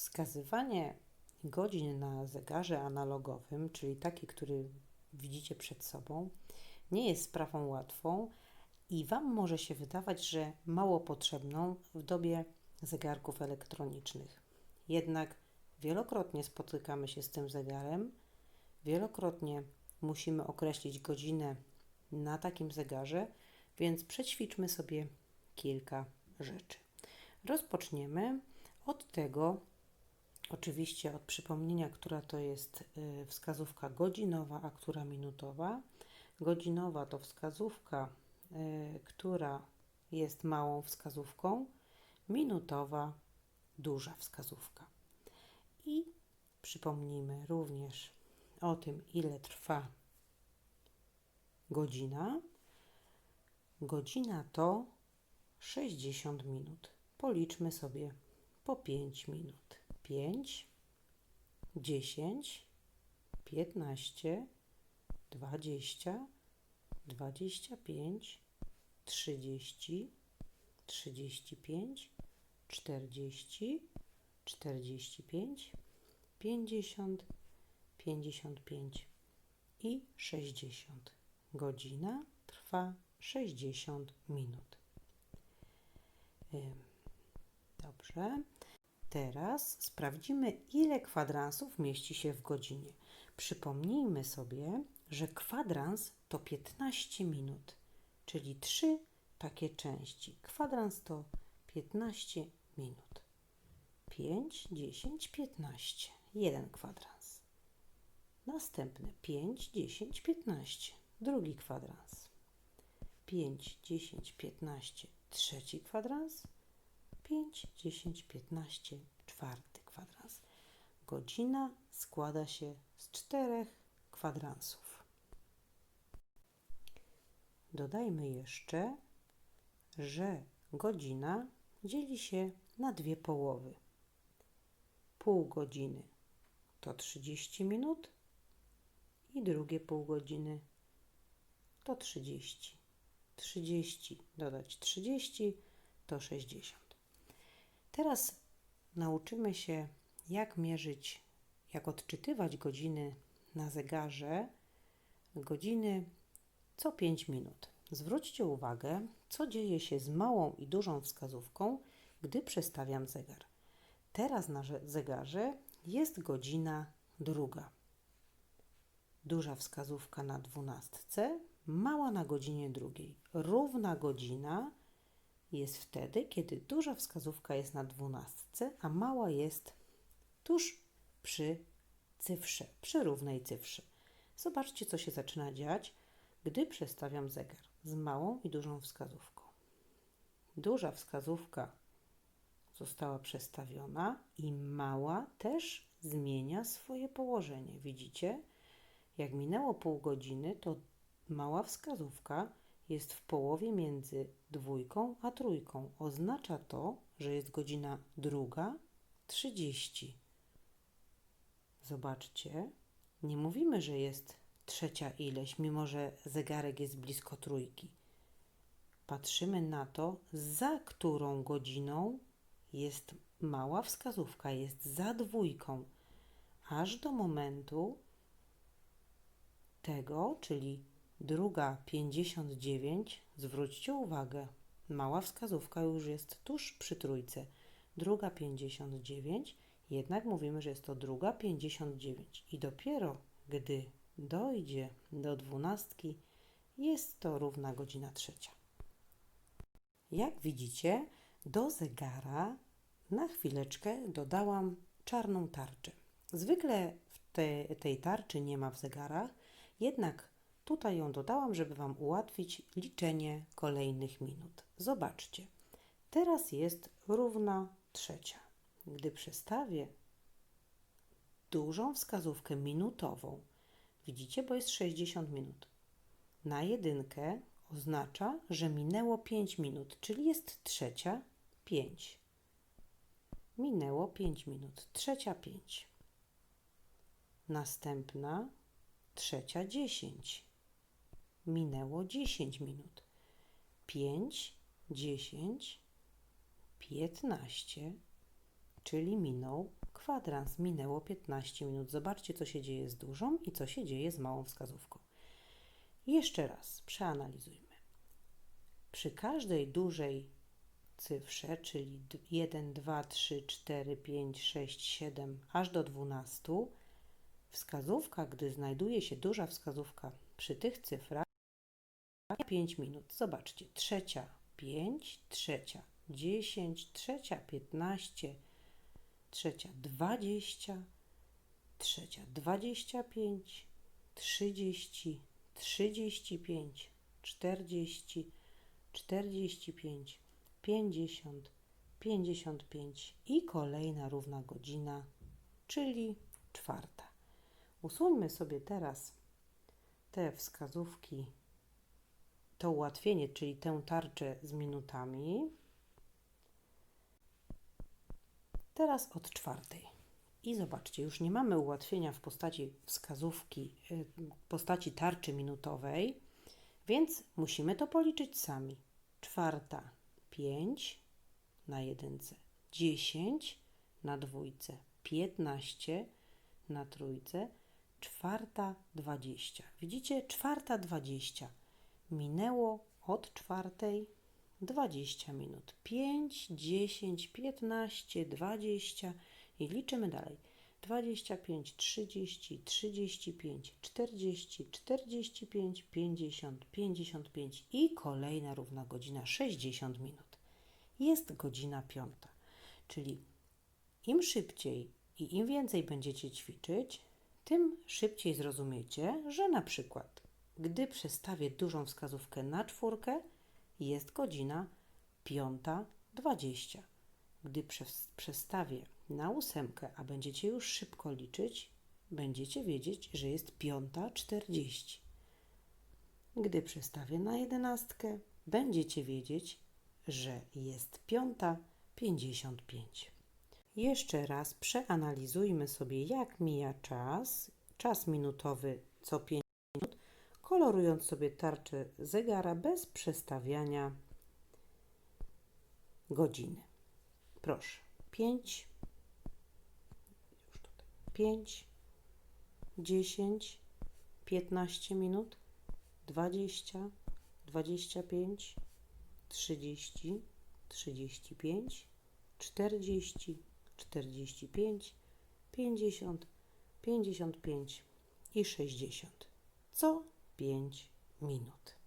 Wskazywanie godzin na zegarze analogowym, czyli taki, który widzicie przed sobą, nie jest sprawą łatwą i Wam może się wydawać, że mało potrzebną w dobie zegarków elektronicznych. Jednak wielokrotnie spotykamy się z tym zegarem, wielokrotnie musimy określić godzinę na takim zegarze, więc przećwiczmy sobie kilka rzeczy. Rozpoczniemy od tego, oczywiście od przypomnienia, która to jest y, wskazówka godzinowa, a która minutowa. Godzinowa to wskazówka, y, która jest małą wskazówką, minutowa duża wskazówka. I przypomnijmy również o tym, ile trwa godzina. Godzina to 60 minut. Policzmy sobie po 5 minut. 5, 10, 15, 20, 25, 30, 35, 40, 45, 50, 55 i 60. Godzina trwa 60 minut. Dobrze. Teraz sprawdzimy, ile kwadransów mieści się w godzinie. Przypomnijmy sobie, że kwadrans to 15 minut, czyli 3 takie części. Kwadrans to 15 minut. 5, 10, 15. Jeden kwadrans. Następne 5, 10, 15. Drugi kwadrans. 5, 10, 15. Trzeci kwadrans. 5, 10, 15, czwarty kwadrans. Godzina składa się z czterech kwadransów. Dodajmy jeszcze, że godzina dzieli się na dwie połowy. Pół godziny to 30 minut i drugie pół godziny to 30. 30 dodać 30 to 60. Teraz nauczymy się, jak mierzyć, jak odczytywać godziny na zegarze, godziny co 5 minut. Zwróćcie uwagę, co dzieje się z małą i dużą wskazówką, gdy przestawiam zegar. Teraz na zegarze jest godzina druga. Duża wskazówka na dwunastce, mała na godzinie drugiej. Równa godzina jest wtedy, kiedy duża wskazówka jest na dwunastce, a mała jest tuż przy cyfrze, przy równej cyfrze. Zobaczcie, co się zaczyna dziać, gdy przestawiam zegar z małą i dużą wskazówką. Duża wskazówka została przestawiona i mała też zmienia swoje położenie. Widzicie? Jak minęło pół godziny, to mała wskazówka jest w połowie między dwójką a trójką. Oznacza to, że jest godzina druga trzydzieści. Zobaczcie, nie mówimy, że jest trzecia ileś, mimo że zegarek jest blisko trójki. Patrzymy na to, za którą godziną jest mała wskazówka, jest za dwójką, aż do momentu tego, czyli Druga 59. Zwróćcie uwagę, mała wskazówka już jest tuż przy trójce. Druga 59, jednak mówimy, że jest to druga 59 i dopiero gdy dojdzie do dwunastki, jest to równa godzina trzecia. Jak widzicie, do zegara na chwileczkę dodałam czarną tarczę. Zwykle w te, tej tarczy nie ma w zegarach, jednak Tutaj ją dodałam, żeby Wam ułatwić liczenie kolejnych minut. Zobaczcie, teraz jest równa trzecia. Gdy przestawię dużą wskazówkę minutową, widzicie, bo jest 60 minut, na jedynkę oznacza, że minęło 5 minut, czyli jest trzecia 5. Minęło 5 minut, trzecia 5. Następna trzecia 10 minęło 10 minut. 5, 10, 15, czyli minął Kwadrans minęło 15 minut. Zobaczcie, co się dzieje z dużą i co się dzieje z małą wskazówką. Jeszcze raz przeanalizujmy. Przy każdej dużej cyfrze, czyli 1, 2, 3, 4, 5, 6, 7, aż do 12, wskazówka, gdy znajduje się duża wskazówka przy tych cyfrach, 5 minut. Zobaczcie, trzecia 5, trzecia 10, trzecia 15, trzecia 20, trzecia 25, 30, 35, 40, 45, 50, 55 i kolejna równa godzina, czyli czwarta. Usuńmy sobie teraz te wskazówki, to ułatwienie, czyli tę tarczę z minutami. Teraz od czwartej. I zobaczcie, już nie mamy ułatwienia w postaci wskazówki, y, w postaci tarczy minutowej, więc musimy to policzyć sami. Czwarta 5 na jedynce, 10 na dwójce, 15 na trójce, czwarta 20. Widzicie, czwarta 20. Minęło od czwartej 20 minut. 5, 10, 15, 20 i liczymy dalej. 25, 30, 35, 40, 45, 50, 55 i kolejna równa godzina 60 minut. Jest godzina piąta, czyli im szybciej i im więcej będziecie ćwiczyć, tym szybciej zrozumiecie, że na przykład gdy przestawię dużą wskazówkę na czwórkę, jest godzina 5.20. Gdy przestawię na ósemkę, a będziecie już szybko liczyć, będziecie wiedzieć, że jest 5.40. Gdy przestawię na jedenastkę, będziecie wiedzieć, że jest 5.55. Jeszcze raz przeanalizujmy sobie, jak mija czas. Czas minutowy co 5 minut, kolorując sobie tarczę zegara bez przestawiania godziny. Proszę, 5, już tutaj, 5, 10, 15 minut, 20, 25, 30, 35, 40, 45, 50, 55 i 60. Co 5 minut.